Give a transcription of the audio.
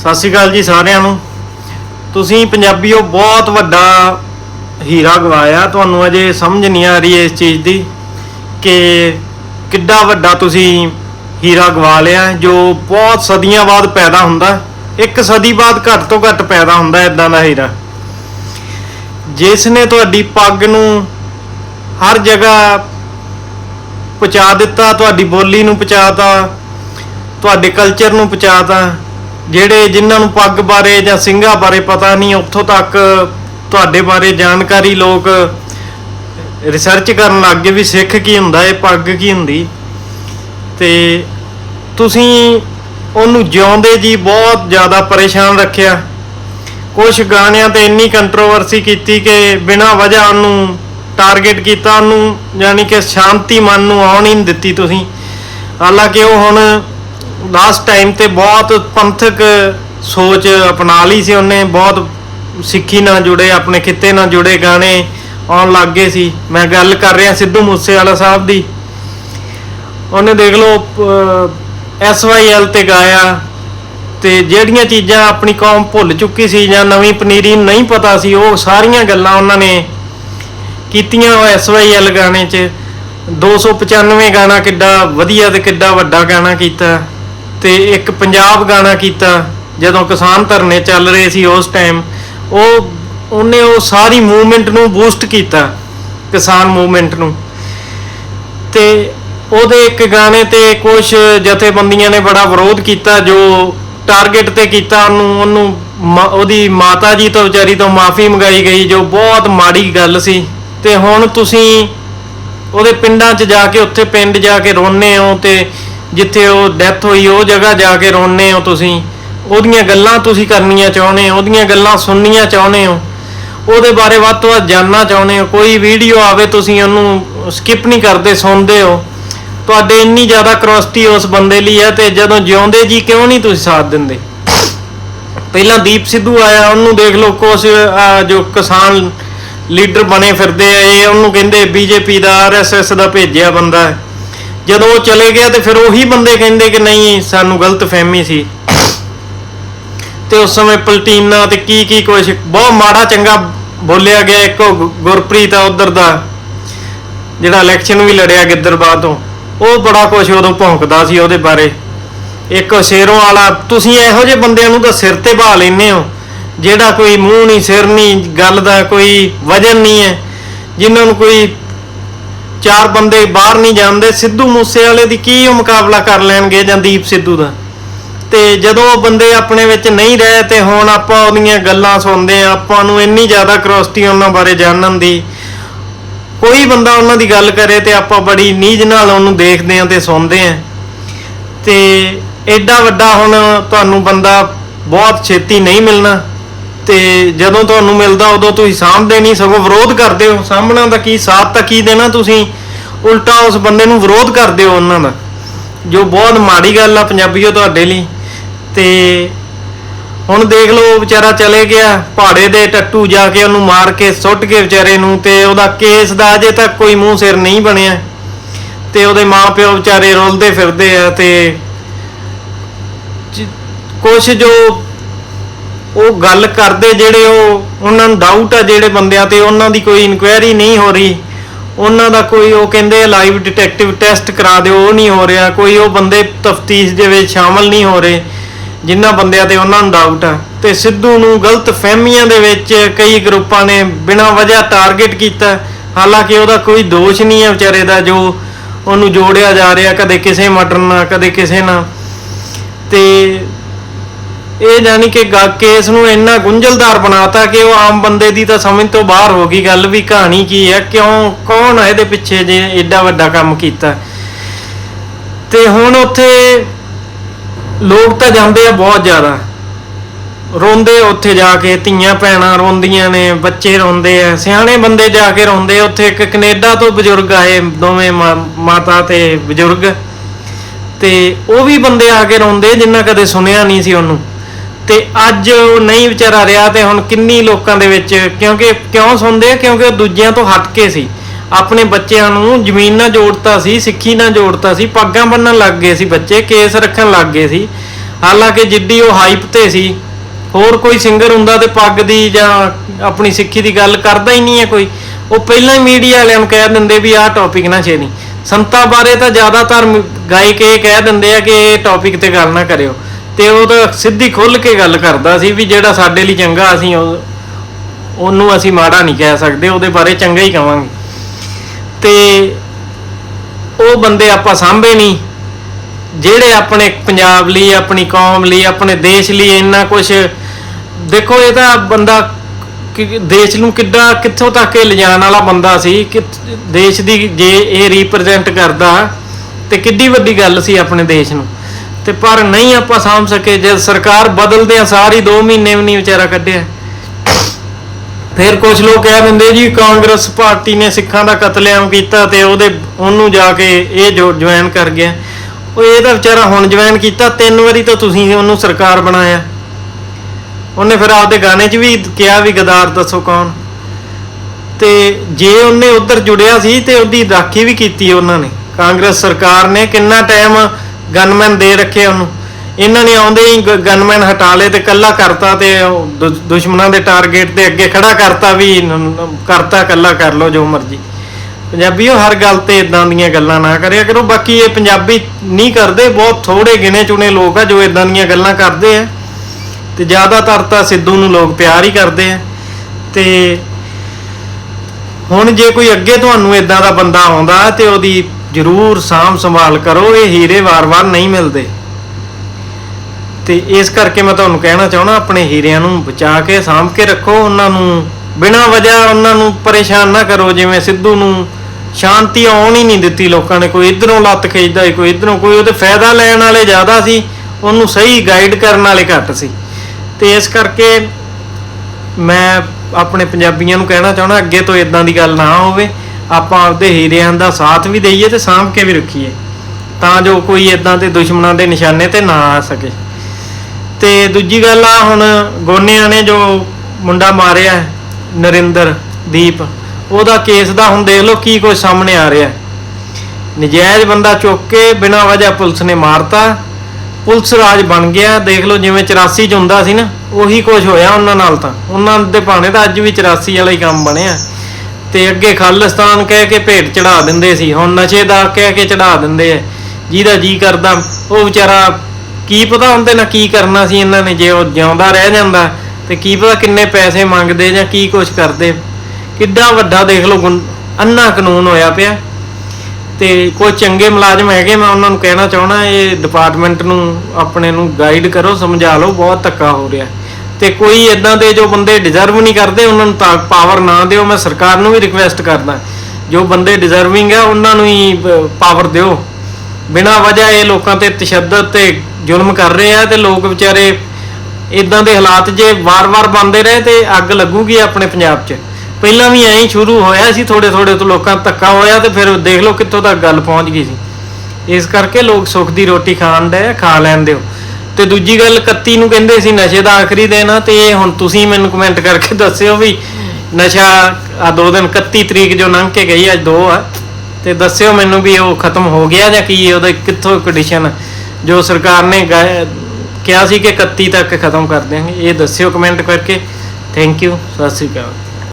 ਸਤਿ ਸ਼੍ਰੀ ਅਕਾਲ ਜੀ ਸਾਰਿਆਂ ਨੂੰ। ਤੁਸੀਂ ਪੰਜਾਬੀਓ ਬਹੁਤ ਵੱਡਾ ਹੀਰਾ ਗਵਾਇਆ। ਤੁਹਾਨੂੰ ਅਜੇ ਸਮਝ ਨਹੀਂ ਆ ਰਹੀ ਇਸ ਚੀਜ਼ ਦੀ ਕਿ ਕਿੱਡਾ ਵੱਡਾ ਤੁਸੀਂ ਹੀਰਾ ਗਵਾ ਲਿਆ ਜੋ ਬਹੁਤ ਸਦੀਆਂ ਬਾਅਦ ਪੈਦਾ ਹੁੰਦਾ ਇੱਕ ਸਦੀ ਬਾਅਦ ਘੱਟ ਤੋਂ ਘੱਟ ਪੈਦਾ ਹੁੰਦਾ ਇਦਾਂ ਦਾ ਹੀਰਾ। ਜਿਸ ਨੇ ਤੁਹਾਡੀ ਪੱਗ ਨੂੰ ਹਰ ਜਗ੍ਹਾ ਪਹੁੰਚਾ ਦਿੱਤਾ, ਤੁਹਾਡੀ ਬੋਲੀ ਨੂੰ ਪਹੁੰਚਾਤਾ ਤੁਹਾਡੇ ਕਲਚਰ ਨੂੰ ਪਹੁੰਚਾਤਾ ਜਿਹੜੇ ਜਿਨ੍ਹਾਂ ਨੂੰ ਪੱਗ ਬਾਰੇ ਜਾਂ ਸਿੰਘਾਂ ਬਾਰੇ ਪਤਾ ਨਹੀਂ, ਉੱਥੋਂ ਤੱਕ ਤੁਹਾਡੇ ਬਾਰੇ ਜਾਣਕਾਰੀ ਲੋਕ ਰਿਸਰਚ ਕਰਨ ਲੱਗ ਗਏ ਵੀ ਸਿੱਖ ਕੀ ਹੁੰਦਾ ਹੈ ਪੱਗ ਕੀ ਹੁੰਦੀ। ਤੇ ਤੁਸੀਂ ਉਹਨੂੰ ਜਿਉਂਦੇ ਜੀ ਬਹੁਤ ਜ਼ਿਆਦਾ ਪਰੇਸ਼ਾਨ ਰੱਖਿਆ। ਕੁਝ ਗਾਣਿਆਂ ਤੇ ਇੰਨੀ ਕੰਟਰੋਵਰਸੀ ਕੀਤੀ ਕਿ ਬਿਨਾਂ ਵਜ੍ਹਾ ਉਹਨੂੰ ਟਾਰਗੇਟ ਕੀਤਾ, ਉਹਨੂੰ ਯਾਨੀ ਕਿ ਸ਼ਾਂਤੀ ਮਨ ਨੂੰ ਆਉਣ ਹੀ ਨਹੀਂ ਦਿੱਤੀ ਤੁਸੀਂ। ਹਾਲਾਂਕਿ ਉਹ ਹੁਣ ਲਾਸਟ ਟਾਈਮ ਤੇ ਬਹੁਤ ਪੰਥਕ ਸੋਚ ਅਪਣਾ ਲਈ ਸੀ ਉਹਨੇ, ਬਹੁਤ ਸਿੱਖੀ ਨਾਲ ਜੁੜੇ, ਆਪਣੇ ਖਿੱਤੇ ਨਾਲ ਜੁੜੇ ਗਾਣੇ ਆਉਣ ਲੱਗ ਗਏ ਸੀ। ਮੈਂ ਗੱਲ ਕਰ ਰਿਹਾ ਸਿੱਧੂ ਮੂਸੇਵਾਲਾ ਸਾਹਿਬ ਦੀ। ਉਹਨੇ ਦੇਖ ਲਓ ਐਸਵਾਈਐਲ ਤੇ ਗਾਇਆ ਤੇ ਜਿਹੜੀਆਂ ਚੀਜ਼ਾਂ ਆਪਣੀ ਕੌਮ ਭੁੱਲ ਚੁੱਕੀ ਸੀ ਜਾਂ ਨਵੀਂ ਪਨੀਰੀ ਨੂੰ ਨਹੀਂ ਪਤਾ ਸੀ, ਉਹ ਸਾਰੀਆਂ ਗੱਲਾਂ ਉਹਨਾਂ ਨੇ ਕੀਤੀਆਂ ਉਹ ਐਸਵਾਈਐਲ ਗਾਣੇ 'ਚ। 295 ਗਾਣਾ ਕਿੱਡਾ ਵਧੀਆ ਤੇ ਕਿੱਡਾ ਵੱਡਾ ਗਾਣਾ ਕੀਤਾ। ਤੇ ਇੱਕ ਪੰਜਾਬ ਗਾਣਾ ਕੀਤਾ ਜਦੋਂ ਕਿਸਾਨ ਧਰਨੇ ਚੱਲ ਰਹੇ ਸੀ ਉਸ ਟਾਈਮ ਉਹ, ਉਹਨੇ ਉਹ ਸਾਰੀ ਮੂਵਮੈਂਟ ਨੂੰ ਬੂਸਟ ਕੀਤਾ, ਕਿਸਾਨ ਮੂਵਮੈਂਟ ਨੂੰ। ਤੇ ਉਹਦੇ ਇੱਕ ਗਾਣੇ ਤੇ ਕੁਝ ਜਥੇਬੰਦੀਆਂ ਨੇ ਬੜਾ ਵਿਰੋਧ ਕੀਤਾ, ਜੋ ਟਾਰਗੇਟ ਤੇ ਕੀਤਾ, ਉਹਨੂੰ ਉਹਨੂੰ ਮਾ- ਉਹਦੀ ਮਾਤਾ ਜੀ ਤੋਂ ਵਿਚਾਰੀ ਤੋਂ ਮਾਫੀ ਮੰਗਾਈ ਗਈ, ਜੋ ਬਹੁਤ ਮਾੜੀ ਗੱਲ ਸੀ। ਤੇ ਹੁਣ ਤੁਸੀਂ ਉਹਦੇ ਪਿੰਡਾਂ 'ਚ ਜਾ ਕੇ, ਉੱਥੇ ਪਿੰਡ ਜਾ ਕੇ ਰੋਨੇ ਹੋ ਤੇ ਜਿੱਥੇ ਉਹ ਡੈਥ ਹੋਈ, ਉਹ ਜਗ੍ਹਾ ਜਾ ਕੇ ਰੋਨੇ ਹੋ ਤੁਸੀਂ। ਉਹਦੀਆਂ ਗੱਲਾਂ ਤੁਸੀਂ ਕਰਨੀਆਂ ਚਾਹੁੰਦੇ ਹੋ, ਉਹਦੀਆਂ ਗੱਲਾਂ ਸੁਣਨੀਆਂ ਚਾਹੁੰਦੇ ਹੋ। ਉਹਦੇ ਬਾਰੇ ਵੱਧ ਤੋਂ ਵੱਧ ਜਾਨਣਾ ਚਾਹੁੰਦੇ ਹੋ। ਕੋਈ ਵੀਡੀਓ ਆਵੇ ਤੁਸੀਂ ਉਹਨੂੰ ਸਕਿਪ ਨਹੀਂ ਕਰਦੇ, ਸੁਣਦੇ ਹੋ। ਤੁਹਾਡੇ ਇੰਨੀ ਜ਼ਿਆਦਾ ਕਰੋਸਟੀ ਉਸ ਬੰਦੇ ਲਈ ਹੈ ਤੇ ਜਦੋਂ ਜਿਉਂਦੇ ਜੀ ਕਿਉਂ ਨਹੀਂ ਤੁਸੀਂ ਸਾਥ ਦਿੰਦੇ? ਪਹਿਲਾਂ ਦੀਪ ਸਿੱਧੂ ਆਇਆ, ਉਹਨੂੰ ਦੇਖ ਲਓ, ਕੁਛ ਜੋ ਕਿਸਾਨ ਲੀਡਰ ਬਣੇ ਫਿਰਦੇ ਆ, ਇਹ ਉਹਨੂੰ ਕਹਿੰਦੇ, ਬੀਜੇਪੀ ਦਾ ਆਰਐਸਐਸ ਦਾ ਭੇਜਿਆ ਬੰਦਾ ਹੈ। ਜਦੋਂ ਉਹ ਚਲੇ ਗਿਆ ਤੇ ਫਿਰ ਉਹੀ ਬੰਦੇ ਕਹਿੰਦੇ ਕਿ ਨਹੀਂ, ਸਾਨੂੰ ਗਲਤ ਫਹਿਮੀ ਸੀ। ਤੇ ਉਸ ਸਮੇਂ ਪਲਟੀਨਾ ਤੇ ਕੀ ਕੀ ਕੁਛ, ਬਹੁਤ ਮਾੜਾ ਚੰਗਾ ਬੋਲਿਆ ਗਿਆ ਇੱਕ ਗੁਰਪ੍ਰੀਤ ਆ ਉਧਰ ਦਾ, ਜਿਹੜਾ ਇਲੈਕਸ਼ਨ ਵੀ ਲੜਿਆ ਗਿੱਦਰਬਾਹ ਤੋਂ। ਉਹ ਬੜਾ ਕੁਛ ਉਦੋਂ ਭੌਂਕਦਾ ਸੀ ਉਹਦੇ ਬਾਰੇ। ਇੱਕ ਸ਼ੇਰੋਂ ਵਾਲਾ, ਤੁਸੀਂ ਇਹੋ ਜਿਹੇ ਬੰਦਿਆਂ ਨੂੰ ਤਾਂ ਸਿਰ ਤੇ ਬਹਾ ਲੈਨੇ ਹੋ, ਜਿਹੜਾ ਕੋਈ ਮੂੰਹ ਨਹੀਂ, ਸਿਰ ਨਹੀਂ, ਗੱਲ ਦਾ ਕੋਈ ਵਜਨ ਨਹੀਂ ਹੈ, ਜਿਨ੍ਹਾਂ ਨੂੰ ਕੋਈ ਚਾਰ ਬੰਦੇ ਬਾਹਰ ਨਹੀਂ ਜਾਂਦੇ, ਸਿੱਧੂ ਮੂਸੇ ਵਾਲੇ ਦੀ ਕੀ ਉਹ ਮੁਕਾਬਲਾ ਕਰ ਲੈਣਗੇ ਜਾਂ ਦੀਪ ਸਿੱਧੂ ਦਾ? ਤੇ ਜਦੋਂ ਉਹ ਬੰਦੇ ਆਪਣੇ ਵਿੱਚ ਨਹੀਂ ਰਹੇ ਤੇ ਹੁਣ ਆਪਾਂ ਉਹਦੀਆਂ ਗੱਲਾਂ ਸੁਣਦੇ ਆ ਆਪਾਂ ਨੂੰ ਇੰਨੀ ਜ਼ਿਆਦਾ ਕਰੋਸਟੀ ਉਹਨਾਂ ਬਾਰੇ ਜਾਣਨ ਦੀ। ਕੋਈ ਬੰਦਾ ਉਹਨਾਂ ਦੀ ਗੱਲ ਕਰੇ ਤੇ ਆਪਾਂ ਬੜੀ ਨੀਝ ਨਾਲ ਉਹਨੂੰ ਦੇਖਦੇ ਆ ਤੇ ਸੁਣਦੇ ਆ ਤੇ ਐਡਾ ਵੱਡਾ ਹੁਣ ਤੁਹਾਨੂੰ ਬੰਦਾ ਬਹੁਤ ਛੇਤੀ ਨਹੀਂ ਮਿਲਣਾ। ਤੇ ਜਦੋਂ ਤੁਹਾਨੂੰ ਮਿਲਦਾ ਉਦੋਂ ਤੁਸੀਂ ਸਾਂਭਦੇ ਨਹੀਂ, ਸਗੋਂ ਵਿਰੋਧ ਕਰਦੇ ਹੋ। ਸਾਹਮਣਾ ਦਾ ਕੀ ਸਾਥ ਤਾਂ ਕੀ ਦੇਣਾ ਤੁਸੀਂ? ਉਲਟਾ ਉਸ ਬੰਦੇ ਨੂੰ ਵਿਰੋਧ ਕਰਦੇ ਹੋ ਉਹਨਾਂ ਦਾ, ਜੋ ਬਹੁਤ ਮਾੜੀ ਗੱਲ ਆ ਪੰਜਾਬੀਓ ਤੁਹਾਡੇ ਲਈ। ਤੇ ਹੁਣ ਦੇਖ ਲਓ, ਉਹ ਵਿਚਾਰਾ ਚਲੇ ਗਿਆ, ਪਹਾੜੇ ਦੇ ਟੱਟੂ ਜਾ ਕੇ ਉਹਨੂੰ ਮਾਰ ਕੇ ਸੁੱਟ ਕੇ ਵਿਚਾਰੇ ਨੂੰ, ਤੇ ਉਹਦਾ ਕੇਸ ਦਾ ਅਜੇ ਤੱਕ ਕੋਈ ਮੂੰਹ ਸਿਰ ਨਹੀਂ ਬਣਿਆ। ਤੇ ਉਹਦੇ ਮਾਪਿਓ ਵਿਚਾਰੇ ਰੋਲਦੇ ਫਿਰਦੇ ਆ, ਤੇ ਜ- ਕੁਛ ਜੋ ਉਹ ਗੱਲ ਕਰਦੇ ਜਿਹੜੇ ਉਹ, ਉਹਨਾਂ ਨੂੰ ਡਾਊਟ ਆ ਜਿਹੜੇ ਬੰਦਿਆਂ ਤੇ, ਉਹਨਾਂ ਦੀ ਕੋਈ ਇਨਕੁਆਇਰੀ ਨਹੀਂ ਹੋ ਰਹੀ। ਉਹਨਾਂ ਦਾ ਕੋਈ, ਉਹ ਕਹਿੰਦੇ ਲਾਈਵ ਡਿਟੈਕਟਿਵ ਟੈਸਟ ਕਰਾ ਦਿਓ, ਉਹ ਨਹੀਂ ਹੋ ਰਿਹਾ। ਕੋਈ ਉਹ ਬੰਦੇ ਤਫਤੀਸ਼ ਦੇ ਵਿੱਚ ਸ਼ਾਮਲ ਨਹੀਂ ਹੋ ਰਹੇ, ਜਿਨ੍ਹਾਂ ਬੰਦਿਆਂ ਤੇ ਉਹਨਾਂ ਨੂੰ ਡਾਊਟ ਆ। ਤੇ ਸਿੱਧੂ ਨੂੰ ਗਲਤ ਫਹਿਮੀਆਂ ਦੇ ਵਿੱਚ ਕਈ ਗਰੁੱਪਾਂ ਨੇ ਬਿਨਾਂ ਵਜ੍ਹਾ ਟਾਰਗੇਟ ਕੀਤਾ। ਹਾਲਾਂਕਿ ਉਹਦਾ ਕੋਈ ਦੋਸ਼ ਨਹੀਂ ਹੈ ਵਿਚਾਰੇ ਦਾ, ਜੋ ਉਹਨੂੰ ਜੋੜਿਆ ਜਾ ਰਿਹਾ, ਕਦੇ ਕਿਸੇ ਮਟਰ ਨਾਲ, ਕਦੇ ਕਿਸੇ ਨਾਲ। ਤੇ ਇਹ ਜਾਨੀ ਕਿ ਗਾ- ਕੇਸ ਨੂੰ ਇੰਨਾ ਗੁੰਝਲਦਾਰ ਬਣਾਤਾ ਕਿ ਉਹ ਆਮ ਬੰਦੇ ਦੀ ਤਾਂ ਸਮਝ ਤੋਂ ਬਾਹਰ ਹੋ ਗਈ ਗੱਲ ਵੀ ਕਹਾਣੀ ਕੀ ਹੈ, ਕਿਉਂ, ਕੌਣ ਹੈ ਇਹਦੇ ਪਿੱਛੇ ਜੇ ਐਡਾ ਵੱਡਾ ਕੰਮ ਕੀਤਾ। ਤੇ ਹੁਣ ਉੱਥੇ ਲੋਕ ਤਾਂ ਜਾਂਦੇ ਆ ਬਹੁਤ ਜ਼ਿਆਦਾ। ਰੋਂਦੇ ਉੱਥੇ ਜਾ ਕੇ, ਧੀਆਂ ਭੈਣਾਂ ਰੋਂਦੀਆਂ ਨੇ, ਬੱਚੇ ਰੋਂਦੇ ਆ, ਸਿਆਣੇ ਬੰਦੇ ਜਾ ਕੇ ਰੋਂਦੇ ਉੱਥੇ ਇੱਕ ਕੈਨੇਡਾ ਤੋਂ ਬਜ਼ੁਰਗ ਆਏ ਦੋਵੇਂ ਮਾਤਾ ਤੇ ਬਜ਼ੁਰਗ। ਤੇ ਉਹ ਵੀ ਬੰਦੇ ਆ ਕੇ ਰੋਂਦੇ, ਜਿੰਨਾ ਕਦੇ ਸੁਣਿਆ ਨਹੀਂ ਸੀ ਉਹਨੂੰ। ਤੇ ਅੱਜ ਉਹ ਨਹੀਂ ਵਿਚਾਰਾ ਰਿਹਾ ਤੇ ਹੁਣ ਕਿੰਨੀ ਲੋਕਾਂ ਦੇ ਵਿੱਚ, ਕਿਉਂਕਿ ਕਿਉਂ ਸੁਣਦੇ ਆ? ਕਿਉਂਕਿ ਉਹ ਦੂਜਿਆਂ ਤੋਂ ਹਟ ਕੇ ਸੀ। ਆਪਣੇ ਬੱਚਿਆਂ ਨੂੰ ਜ਼ਮੀਨ ਨਾਲ ਜੋੜਤਾ ਸੀ, ਸਿੱਖੀ ਨਾਲ ਜੋੜਤਾ ਸੀ, ਪੱਗਾਂ ਬੰਨਣ ਲੱਗ ਗਏ ਸੀ ਬੱਚੇ, ਕੇਸ ਰੱਖਣ ਲੱਗ ਗਏ ਸੀ। ਹਾਲਾਂਕਿ ਜਿੱਡੀ ਉਹ ਹਾਈਪ ਤੇ ਸੀ, ਹੋਰ ਕੋਈ ਸਿੰਗਰ ਹੁੰਦਾ ਤੇ ਪੱਗ ਦੀ ਜਾਂ ਆਪਣੀ ਸਿੱਖੀ ਦੀ ਗੱਲ ਕਰਦਾ ਹੀ ਨਹੀਂ ਹੈ ਕੋਈ। ਉਹ ਪਹਿਲਾਂ ਹੀ ਮੀਡੀਆ ਵਾਲਿਆਂ ਨੂੰ ਕਹਿ ਦਿੰਦੇ ਵੀ ਆਹ ਟੌਪਿਕ ਨਾ ਛੇੜੀ। ਸੰਤਾਂ ਬਾਰੇ ਤਾਂ ਜ਼ਿਆਦਾਤਰ ਗਾਇਕ ਇਹ ਕਹਿ ਦਿੰਦੇ ਆ ਕਿ ਇਹ ਟੌਪਿਕ ਤੇ ਗੱਲ ਨਾ ਕਰਿਓ। ਤੇ ਉਹ ਤਾਂ ਸਿੱਧੀ ਖੁੱਲ ਕੇ ਗੱਲ ਕਰਦਾ ਸੀ ਵੀ ਜਿਹੜਾ ਸਾਡੇ ਲਈ ਚੰਗਾ ਅਸੀਂ ਉਹ- ਉਹਨੂੰ ਅਸੀਂ ਮਾੜਾ ਨਹੀਂ ਕਹਿ ਸਕਦੇ, ਉਹਦੇ ਬਾਰੇ ਚੰਗਾ ਹੀ ਕਵਾਂਗੇ। ਤੇ ਉਹ ਬੰਦੇ ਆਪਾਂ ਸਾਂਭੇ ਨਹੀਂ। ਜਿਹੜੇ ਆਪਣੇ ਪੰਜਾਬ ਲਈ, ਆਪਣੀ ਕੌਮ ਲਈ, ਆਪਣੇ ਦੇਸ਼ ਲਈ ਇੰਨਾ ਕੁਝ ਦੇਖੋ, ਇਹ ਤਾਂ ਬੰਦਾ ਕਿ ਦੇਸ਼ ਨੂੰ ਕਿੱਡਾ ਕਿੱਥੋਂ ਤੱਕ ਇਹ ਲਿਜਾਣ ਵਾਲਾ ਬੰਦਾ ਸੀ ਕਿ ਦੇਸ਼ ਦੀ ਜੇ ਇਹ ਰਿਪਰੈਜ਼ੈਂਟ ਕਰਦਾ ਤੇ ਕਿੱਡੀ ਵੱਡੀ ਗੱਲ ਸੀ ਆਪਣੇ ਦੇਸ਼ ਨੂੰ। ਤੇ ਪਰ ਨਹੀਂ ਆਪਾਂ ਸਾਂਭ ਸਕੇ, ਜਦ ਸਰਕਾਰ ਬਦਲਦੇ ਆ ਸਾਰੀ 2 ਮਹੀਨੇ ਵੀ ਨਹੀਂ ਵਿਚਾਰਾ ਕੱਢਿਆ। ਫਿਰ ਕੁਝ ਲੋਕ ਕਹਿ ਦਿੰਦੇ ਜੀ, ਕਾਂਗਰਸ ਪਾਰਟੀ ਨੇ ਸਿੱਖਾਂ ਦਾ ਕਤਲੇਆਮ ਕੀਤਾ ਤੇ ਉਹਦੇ, ਉਹਨੂੰ ਜਾ ਕੇ ਇਹ ਜੁਆਇਨ ਕਰ ਗਿਆ। ਉਹ ਇਹ ਵਿਚਾਰਾ ਹੁਣ ਜੁਆਇਨ ਕੀਤਾ, ਤਿੰਨ ਵਾਰੀ ਤਾਂ ਤੁਸੀਂ ਉਹਨੂੰ ਸਰਕਾਰ ਬਣਾਇਆ। ਉਹਨੇ ਫਿਰ ਆਪਦੇ ਗਾਣੇ 'ਚ ਵੀ ਕਿਹਾ ਵੀ ਗਦਾਰ ਦੱਸੋ ਕੌਣ। ਤੇ ਜੇ ਉਹਨੇ ਉਧਰ ਜੁੜਿਆ ਸੀ ਤੇ ਉਹਦੀ ਰਾਖੀ ਵੀ ਕੀਤੀ ਉਹਨਾਂ ਨੇ। ਕਾਂਗਰਸ ਸਰਕਾਰ ਨੇ ਕਿੰਨਾ ਟਾਈਮ ਗਨਮੈਨ ਦੇ ਰੱਖੇ ਉਹਨੂੰ। ਇਹਨਾਂ ਨੇ ਆਉਂਦੇ ਹੀ ਗਨਮੈਨ ਹਟਾ ਲਏ ਤੇ ਕੱਲਾ ਕਰਤਾ ਤੇ ਦੁਸ਼ਮਣਾਂ ਦੇ ਟਾਰਗੇਟ ਦੇ ਅੱਗੇ ਖੜਾ ਕਰਤਾ ਵੀ ਕਰਤਾ ਕੱਲਾ ਕਰ ਲੋ ਜੋ ਮਰਜ਼ੀ। ਪੰਜਾਬੀਓ, ਹਰ ਗੱਲ ਤੇ ਇਦਾਂ ਦੀਆਂ ਗੱਲਾਂ ਨਾ ਕਰਿਆ ਕਰੋ। ਬਾਕੀ ਇਹ ਪੰਜਾਬੀ ਨਹੀਂ ਕਰਦੇ, ਬਹੁਤ ਥੋੜੇ ਗਿਣੇ ਚੁਣੇ ਲੋਕ ਆ ਜੋ ਇਦਾਂ ਦੀਆਂ ਗੱਲਾਂ ਕਰਦੇ ਆ। ਤੇ ਜ਼ਿਆਦਾਤਰ ਤਾਂ ਸਿੱਧੂ ਨੂੰ ਲੋਕ ਪਿਆਰ ਹੀ ਕਰਦੇ ਆ। ਤੇ ਹੁਣ ਜੇ ਕੋਈ ਅੱਗੇ ਤੁਹਾਨੂੰ ਇਦਾਂ ਦਾ ਬੰਦਾ ਆਉਂਦਾ ਤੇ ਉਹਦੀ ਜ਼ਰੂਰ ਸਾਂਭ ਸੰਭਾਲ ਕਰੋ, ਇਹ ਹੀਰੇ ਵਾਰ-ਵਾਰ ਨਹੀਂ ਮਿਲਦੇ। ਤੇ ਇਸ ਕਰਕੇ ਮੈਂ ਤੁਹਾਨੂੰ ਕਹਿਣਾ ਚਾਹਣਾ ਆਪਣੇ ਹੀਰਿਆਂ ਨੂੰ ਬਚਾ ਕੇ, ਸਾਂਭ ਕੇ ਰੱਖੋ, ਉਹਨਾਂ ਨੂੰ ਬਿਨਾਂ ਵਜ੍ਹਾ ਉਹਨਾਂ ਨੂੰ ਪਰੇਸ਼ਾਨ ਨਾ ਕਰੋ, ਜਿਵੇਂ ਸਿੱਧੂ ਨੂੰ ਸ਼ਾਂਤੀ ਆਉਣ ਹੀ ਨਹੀਂ ਦਿੱਤੀ ਲੋਕਾਂ ਨੇ, ਕੋਈ ਇਧਰੋਂ ਲੱਤ ਖਿੱਚਦਾ ਸੀ, ਕੋਈ ਇਧਰੋਂ, ਕੋਈ ਉਹਦੇ ਫਾਇਦਾ ਲੈਣ ਵਾਲੇ ਜ਼ਿਆਦਾ ਸੀ, ਉਹਨੂੰ ਸਹੀ ਗਾਈਡ ਕਰਨ ਵਾਲੇ ਘੱਟ ਸੀ। ਤੇ ਇਸ ਕਰਕੇ ਮੈਂ ਆਪਣੇ ਪੰਜਾਬੀਆਂ ਨੂੰ ਕਹਿਣਾ ਚਾਹਣਾ ਅੱਗੇ ਤੋਂ ਇਦਾਂ ਦੀ ਗੱਲ ਨਾ ਹੋਵੇ। ਆਪਾਂ ਆਪਦੇ ਹੀਰਿਆਂ ਦਾ ਸਾਥ ਵੀ ਦਈਏ ਤੇ ਸਾਂਭ ਕੇ ਵੀ ਰੱਖੀਏ, ਤਾਂ ਜੋ ਕੋਈ ਇਦਾਂ ਦੇ ਦੁਸ਼ਮਣਾਂ ਦੇ ਨਿਸ਼ਾਨੇ ਤੇ ਨਾ ਆ ਸਕੇ। ਤੇ ਦੂਜੀ ਗੱਲ ਆ, ਹੁਣ ਗੋਨਿਆਂ ਨੇ ਜੋ ਮੁੰਡਾ ਮਾਰਿਆ ਨਰਿੰਦਰ, ਦੀਪ, ਉਹਦਾ ਕੇਸ ਦਾ ਹੁਣ ਦੇਖ ਲਓ ਕੀ ਕੁਝ ਸਾਹਮਣੇ ਆ ਰਿਹਾ ਹੈ। ਨਜਾਇਜ਼ ਬੰਦਾ ਚੁੱਕ ਕੇ ਬਿਨਾਂ ਵਜ੍ਹਾ ਪੁਲਿਸ ਨੇ ਮਾਰਤਾ, ਪੁਲਿਸ ਰਾਜ ਬਣ ਗਿਆ, ਦੇਖ ਲਓ ਜਿਵੇਂ 84 ਚ ਹੁੰਦਾ ਸੀ ਨਾ, ਉਹੀ ਕੁਝ ਹੋਇਆ ਉਹਨਾਂ ਨਾਲ ਤਾਂ। ਉਹਨਾਂ ਦੇ ਭਾਣੇ ਤਾਂ ਅੱਜ ਵੀ 84 ਵਾਲਾ ਹੀ ਕੰਮ ਬਣਿਆ। ਤੇ ਅੱਗੇ ਖਾਲਿਸਤਾਨ ਕਹਿ ਕੇ ਭੇਟ ਚੜਾ ਦਿੰਦੇ ਸੀ। ਹੁਣ ਨਸ਼ੇ ਦਾ ਕਹਿ ਕੇ ਚੜਾ ਦਿੰਦੇ ਆ। ਜਿਹਦਾ ਜੀ ਕਰਦਾ, ਉਹ ਵਿਚਾਰਾ ਕੀ ਪਤਾ ਹੁੰਦੇ ਨਾ ਕੀ ਕਰਨਾ ਸੀ, ਇਹਨਾਂ ਨੇ ਜੇ ਉਹ ਜਿਉਂਦਾ ਰਹਿ ਜਾਂਦਾ, ਤੇ ਕੀ ਪਤਾ ਕਿੰਨੇ ਪੈਸੇ ਮੰਗਦੇ ਜਾਂ ਕੀ ਕੁਝ ਕਰਦੇ। ਕਿੱਡਾ ਵੱਡਾ ਦੇਖ ਲਓ ਗੁੰ- ਅੰਨਾ ਕਾਨੂੰਨ ਹੋਇਆ ਪਿਆ। ਤੇ ਕੋਈ ਚੰਗੇ ਮੁਲਾਜ਼ਮ ਹੈਗੇ, ਮੈਂ ਉਹਨਾਂ ਨੂੰ ਕਹਿਣਾ ਚਾਹਣਾ ਇਹ ਡਿਪਾਰਟਮੈਂਟ ਨੂੰ, ਆਪਣੇ ਨੂੰ ਗਾਈਡ ਕਰੋ, ਸਮਝਾ ਲਓ, ਬਹੁਤ ਧੱਕਾ ਹੋ ਰਿਹਾ। ਤੇ ਕੋਈ ਇਦਾਂ ਦੇ ਜੋ ਬੰਦੇ ਡਿਜ਼ਰਵ ਨਹੀਂ ਕਰਦੇ, ਉਹਨਾਂ ਨੂੰ ਤਾਂ ਪਾਵਰ ਨਾ ਦਿਓ, ਮੈਂ ਸਰਕਾਰ ਨੂੰ ਵੀ ਰਿਕਵੈਸਟ ਕਰਦਾ। ਜੋ ਬੰਦੇ ਡਿਜ਼ਰਵਿੰਗ ਆ, ਉਹਨਾਂ ਨੂੰ ਹੀ ਪਾਵਰ ਦਿਓ। ਬਿਨਾਂ ਵਜ੍ਹਾ ਇਹ ਲੋਕਾਂ ਤੇ ਤਸ਼ੱਦਦ ਤੇ ਜ਼ੁਲਮ ਕਰ ਰਹੇ ਆ ਤੇ ਲੋਕ ਵਿਚਾਰੇ ਇਦਾਂ ਦੇ ਹਾਲਾਤ ਜੇ ਵਾਰ-ਵਾਰ ਬੰਦੇ ਰਹੇ ਤੇ ਅੱਗ ਲੱਗੂਗੀ ਆਪਣੇ ਪੰਜਾਬ 'ਚ। ਪਹਿਲਾਂ ਵੀ ਐਂ ਹੀ ਸ਼ੁਰੂ ਹੋਇਆ ਸੀ ਥੋੜੇ ਥੋੜੇ ਤੋਂ ਲੋਕਾਂ ਨੂੰ ਧੱਕਾ ਹੋਇਆ ਤੇ ਫਿਰ ਦੇਖ ਲਓ ਕਿੱਥੋਂ ਤੱਕ ਗੱਲ ਪਹੁੰਚ ਗਈ ਸੀ। ਇਸ ਕਰਕੇ ਲੋਕ ਸੁੱਖ ਦੀ ਰੋਟੀ ਖਾਣ ਦੇ ਖਾ ਲੈਣ ਦਿਓ। ਤੇ ਦੂਜੀ ਗੱਲ 31 ਨੂੰ ਕਹਿੰਦੇ ਸੀ ਨਸ਼ੇ ਦਾ ਆਖਰੀ ਦਿਨ ਆ, ਤੇ ਇਹ ਹੁਣ ਤੁਸੀਂ ਮੈਨੂੰ ਕਮੈਂਟ ਕਰਕੇ ਦੱਸਿਓ ਵੀ ਨਸ਼ਾ ਆ ਦੋ ਦਿਨ 31 ਤਰੀਕ ਜੋ ਲੰਘ ਕੇ ਗਈ, ਅੱਜ ਦੋ ਆ। ਤੇ ਦੱਸਿਓ ਮੈਨੂੰ ਵੀ ਉਹ ਖਤਮ ਹੋ ਗਿਆ ਜਾਂ ਕੀ ਉਹਦਾ ਕਿੱਥੋਂ ਕੰਡੀਸ਼ਨ ਜੋ ਸਰਕਾਰ ਨੇ ਗਾ- ਕਿਹਾ ਸੀ ਕਿ 31 ਤੱਕ ਖਤਮ ਕਰ ਦਿਆਂਗੇ, ਇਹ ਦੱਸਿਓ ਕਮੈਂਟ ਕਰਕੇ। Thank you Sat Sri Akal.